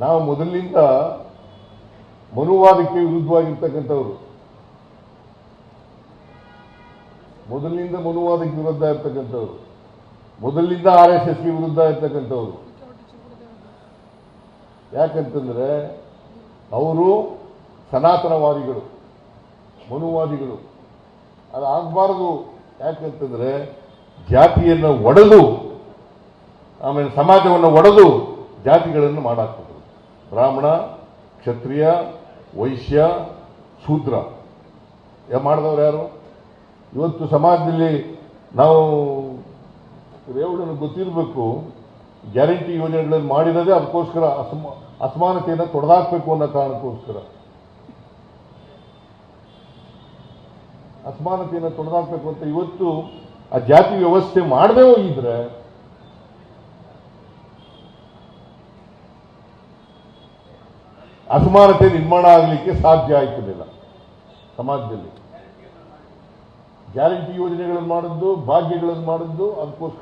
ನಾವು ಮೊದಲಿನಿಂದ ಮನುವಾದಕ್ಕೆ ವಿರುದ್ಧವಾಗಿರ್ತಕ್ಕಂಥವ್ರು. ಮೊದಲಿನಿಂದ ಮನುವಾದಕ್ಕೆ ವಿರುದ್ಧ ಇರ್ತಕ್ಕಂಥವ್ರು. ಮೊದಲಿನಿಂದ ಆರ್ ಎಸ್ ಎಸ್ಗೆ ವಿರುದ್ಧ ಇರ್ತಕ್ಕಂಥವ್ರು. ಯಾಕಂತಂದ್ರೆ ಅವರು ಸನಾತನವಾದಿಗಳು, ಮನುವಾದಿಗಳು. ಅದು ಆಗಬಾರದು. ಯಾಕಂತಂದ್ರೆ ಜಾತಿಯನ್ನು ಒಡೆದು, ಆಮೇಲೆ ಸಮಾಜವನ್ನು ಒಡೆದು ಜಾತಿಗಳನ್ನು ಮಾಡಾಕ್ತದ್ರು ಬ್ರಾಹ್ಮಣ ಕ್ಷತ್ರಿಯ, ವೈಶ್ಯ, ಶೂದ್ರ. ಮಾಡಿದವ್ರು ಯಾರು? ಇವತ್ತು ಸಮಾಜದಲ್ಲಿ ನಾವು ರೇವಣ್ಣನ ಗೊತ್ತಿರಬೇಕು, ಗ್ಯಾರಂಟಿ ಯೋಜನೆಗಳನ್ನು ಮಾಡಿರೋದೇ ಅದಕ್ಕೋಸ್ಕರ ಅಸಮ, ಅಸಮಾನತೆಯನ್ನು ತೊಡೆದಾಕಬೇಕು ಅನ್ನೋ ಕಾರಣಕ್ಕೋಸ್ಕರ. ಅಸಮಾನತೆಯನ್ನು ತೊಡೆದಾಕಬೇಕು ಅಂತ ಇವತ್ತು ಆ ಜಾತಿ ವ್ಯವಸ್ಥೆ ಮಾಡದೇ ಹೋಗಿದ್ರೆ ಅಸಮಾನತೆ ನಿರ್ಮಾಣ ಆಗಲಿಕ್ಕೆ ಸಾಧ್ಯ ಆಯ್ತಿರಲಿಲ್ಲ ಸಮಾಜದಲ್ಲಿ. ಗ್ಯಾರಂಟಿ ಯೋಜನೆಗಳನ್ನು ಮಾಡಿದ್ದು ಭಾಗ್ಯಗಳನ್ನು ಮಾಡಿದ್ದು ಅದಕ್ಕೋಸ್ಕರ